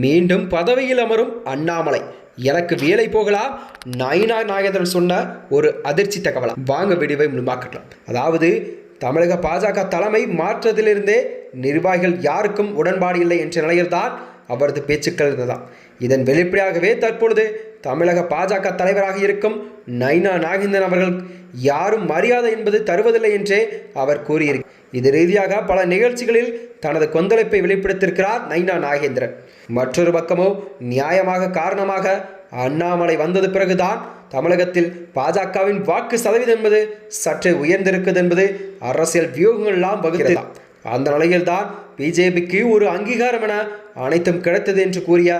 மீண்டும் பதவியில் அமரும் அண்ணாமலை. எனக்கு வேலை போகலாம் நயினா நாகேந்திரன் சொன்ன ஒரு அதிர்ச்சி தகவலாம் வாங்க விடிவை முழுமாக்கட்டும். அதாவது தமிழக பாஜக தலைமை மாற்றத்திலிருந்தே நிர்வாகிகள் யாருக்கும் உடன்பாடு இல்லை என்ற நிலையில்தான் அவரது பேச்சுக்கள் இருந்ததாம். இதன் வெளிப்படையாகவே தற்பொழுது தமிழக பாஜக தலைவராக இருக்கும் நைனா நாகேந்திரன் அவர்கள் யாரும் மரியாதை என்பது தருவதில்லை என்றே அவர் கூறியிருக்கிறார் இது ரீதியாக பல நிகழ்ச்சிகளில் தனது கொந்தளிப்பை வெளிப்படுத்தியிருக்கிறார் நைனா நாகேந்திரன். மற்றொரு பக்கமோ நியாயமாக காரணமாக அண்ணாமலை வந்தது பிறகுதான் தமிழகத்தில் பாஜகவின் வாக்கு சதவீதம் என்பது சற்றே உயர்ந்திருக்குது என்பது அரசியல் வியூகங்கள் எல்லாம் அந்த நிலையில்தான் பிஜேபிக்கு ஒரு அங்கீகாரம் என அனைத்தும் கிடைத்தது என்று கூறிய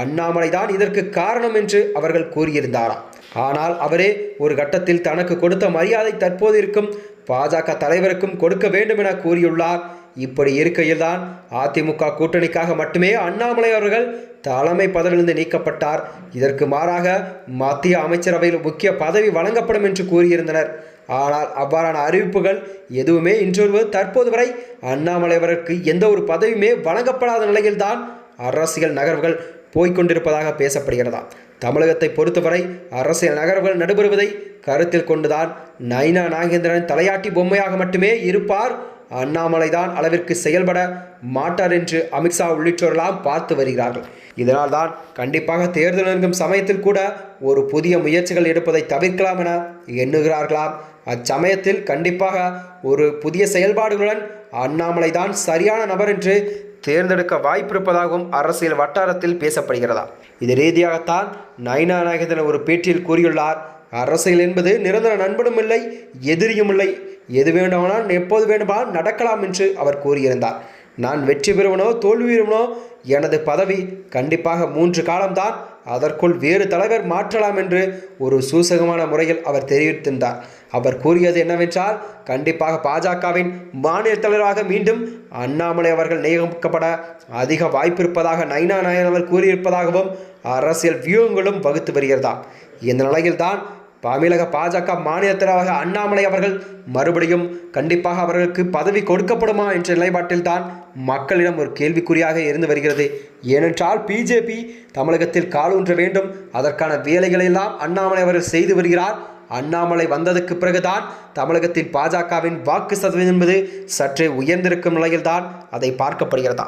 அண்ணாமலை தான் இதற்கு காரணம் என்று அவர்கள் கூறியிருந்தாராம். ஆனால் அவரே ஒரு கட்டத்தில் தனக்கு கொடுத்த மரியாதை தற்போது இருக்கும் பாஜக தலைவருக்கும் கொடுக்க வேண்டும் என கூறியுள்ளார். இப்படி இருக்கையில்தான் அதிமுக கூட்டணிக்காக மட்டுமே அண்ணாமலை அவர்கள் தலைமை பதவியிலிருந்து நீக்கப்பட்டார். இதற்கு மாறாக மத்திய அமைச்சரவையில் முக்கிய பதவி வழங்கப்படும் என்று கூறியிருந்தனர். ஆனால் அவ்வாறான அறிவிப்புகள் எதுவுமே இன்றொரு தற்போது வரை அண்ணாமலை அவருக்கு எந்த ஒரு பதவியுமே வழங்கப்படாத நிலையில்தான் அரசியல் நகர்வுகள் போய்கொண்டிருப்பதாக பேசப்படுகிறதா? தமிழகத்தை பொறுத்தவரை அரசியல் நகர்வுகள் நடைபெறுவதை கருத்தில் கொண்டுதான் நைனா நாகேந்திரன் தலையாட்டி பொம்மையாக மட்டுமே இருப்பார் அண்ணாமலை தான் அளவிற்கு செயல்பட மாட்டார் என்று அமித்ஷா உள்ளிட்டோரெல்லாம் பார்த்து வருகிறார்கள். இதனால் தான் கண்டிப்பாக தேர்தல் நெருங்கும் சமயத்தில் கூட ஒரு புதிய முயற்சிகள் எடுப்பதை தவிர்க்கலாம் என எண்ணுகிறார்களாம். அச்சமயத்தில் கண்டிப்பாக ஒரு புதிய செயல்பாடுகளுடன் அண்ணாமலை தான் சரியான நபர் என்று தேர்ந்தெடுக்க வாய்ப்பிருப்பதாகவும் அரசியல் வட்டாரத்தில் பேசப்படுகிறதா இது ரீதியாகத்தான் நயனா நாகேந்திரன் ஒரு பேட்டியில் கூறியுள்ளார் அரசியல் என்பது நிரந்தர நண்பனும் இல்லை எதிரியும் இல்லை. எது வேண்டுமானால் எப்போது வேண்டுமானால் நடக்கலாம் என்று அவர் கூறியிருந்தார். நான் வெற்றி பெறுவனோ தோல்வி பெறுவனோ எனது பதவி கண்டிப்பாக மூன்று காலம்தான். அதற்குள் வேறு தலைவர் மாற்றலாம் என்று ஒரு சூசகமான முறையில் அவர் தெரிவித்திருந்தார். அவர் கூறியது என்னவென்றால் கண்டிப்பாக பாஜகவின் மாநில தலைவராக மீண்டும் அண்ணாமலை அவர்கள் நியமிக்கப்பட அதிக வாய்ப்பிருப்பதாக நைனா நாயன் அவர் கூறியிருப்பதாகவும் அரசியல் வியூகங்களும் வகுத்து வருகிறதாம். இந்த நிலையில்தான் தமிழக பாஜக மாநில தலைவராக அண்ணாமலை அவர்கள் மறுபடியும் கண்டிப்பாக அவர்களுக்கு பதவி கொடுக்கப்படுமா என்ற நிலைப்பாட்டில்தான் மக்களிடம் ஒரு கேள்விக்குறியாக இருந்து வருகிறது. ஏனென்றால் பிஜேபி தமிழகத்தில் காலூன்ற வேண்டும். அதற்கான வேலைகளெல்லாம் அண்ணாமலை அவர்கள் செய்து வருகிறார். அண்ணாமலை வந்ததுக்கு பிறகுதான் தமிழகத்தில் பாஜகவின் வாக்கு சதவீதம் என்பது சற்றே உயர்ந்திருக்கும் நிலையில்தான் அதை பார்க்கப்படுகிறதா